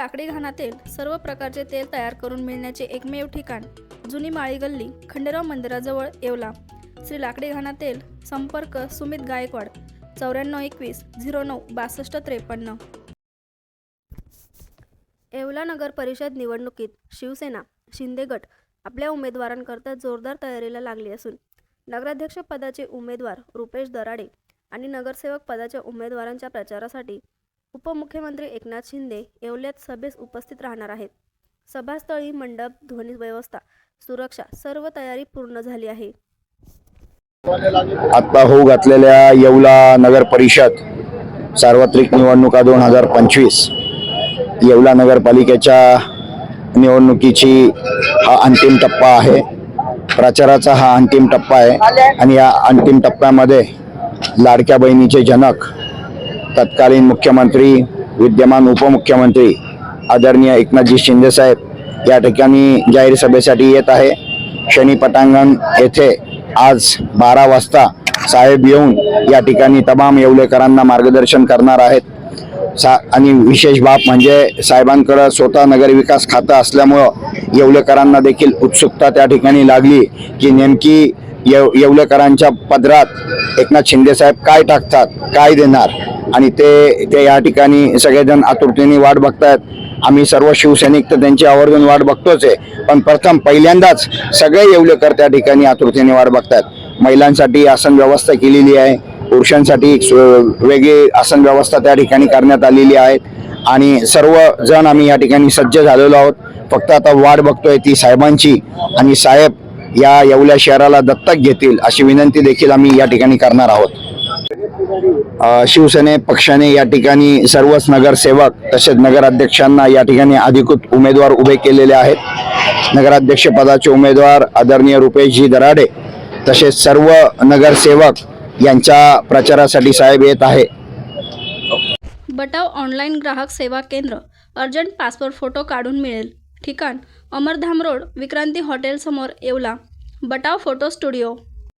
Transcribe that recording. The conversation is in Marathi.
लाकडी घाणातील सर्व प्रकारचे तेल तयार करून मिळण्याचे एकमेव ठिकाण जुनी माळी गल्ली खंडेराव मंदिराजवळ येवला. श्री लाकडी घाणातील संपर्क सुमित गायकवाड चौऱ्याण्णव एकवीस झिरो नऊ बासष्ट त्रेपन्न. येवला नगर परिषद निवडणुकीत शिवसेना शिंदे गट आपल्या उमेदवारांकरता जोरदार तयारीला लागली असून नगराध्यक्ष पदाचे उमेदवार रुपेश दराडे आणि नगरसेवक पदाच्या उमेदवारांच्या प्रचारासाठी उपमुख्यमंत्री एकनाथ शिंदे येवल्यात सभेस उपस्थित राहणार आहेत. सभास्थळी मंडप ध्वनी व्यवस्था सुरक्षा सर्व तयारी पूर्ण झाली आहे. आत्ता होऊ घातलेल्या येवला नगर परिषद सार्वत्रिक निवडणुका दोन हजार पंचवीस येवला नगरपालिकेच्या निवडणुकीची हा अंतिम टप्पा आहे. प्रचाराचा हा अंतिम टप्पा आहे आणि या अंतिम टप्प्यामध्ये लाडक्या बहिणीचे जनक तत्कालीन मुख्यमंत्री विद्यमान उपमुख्यमंत्री आदरणीय एकनाथजी शिंदेसाहेब या ठिकाणी जाहीर सभेसाठी येत आहे. शनी पटांगण येथे आज बारा वाजता साहेब येऊन या ठिकाणी तमाम येवलेकरांना मार्गदर्शन करणार आहेत. सा आणि विशेष बाब म्हणजे साहेबांकडं स्वतः नगरविकास खातं असल्यामुळं येवलेकरांना देखील उत्सुकता त्या ठिकाणी लागली की नेमकी येव येवलेकरांच्या पदरात एकनाथ शिंदे साहेब काय टाकतात काय देणार? आणि ते ते या ठिकाणी सगळेजण आतुरतेने वाट बघतायत. आम्ही सर्व शिवसैनिक तर त्यांची आवर्जून वाट बघतोच आहे. पण प्रथम पहिल्यांदाच सगळे येवलेकर त्या ठिकाणी आतुरतेने वाट बघतायत. महिलांसाठी आसन व्यवस्था केलेली आहे. पुरुषांसाठी वेगळी आसन व्यवस्था त्या ठिकाणी करण्यात आलेली आहे. आणि सर्व जण आम्ही या ठिकाणी सज्ज झालेलो आहोत. फक्त आता वाट बघतोय ती साहेबांची. आणि साहेब या येवल्या शहराला दत्तक घेतील अशी विनंती देखील आम्ही या ठिकाणी करणार आहोत. शिवसेने पक्षाने या ठिकाणी सर्वच नगरसेवक तसेच नगराध्यक्षांना या ठिकाणी अधिकृत उमेदवार उभे केलेले आहेत. नगराध्यक्ष पदाचे उमेदवार आदरणीय रुपेशजी दराडे तसेच सर्व नगरसेवक यांच्या प्रचारासाठी साहेब येत आहे. बटाव ऑनलाईन ग्राहक सेवा केंद्र अर्जंट पासपोर्ट फोटो काढून मिळेल. ठिकाण अमरधाम रोड विक्रांती हॉटेलसमोर येवला. Batav photo studio.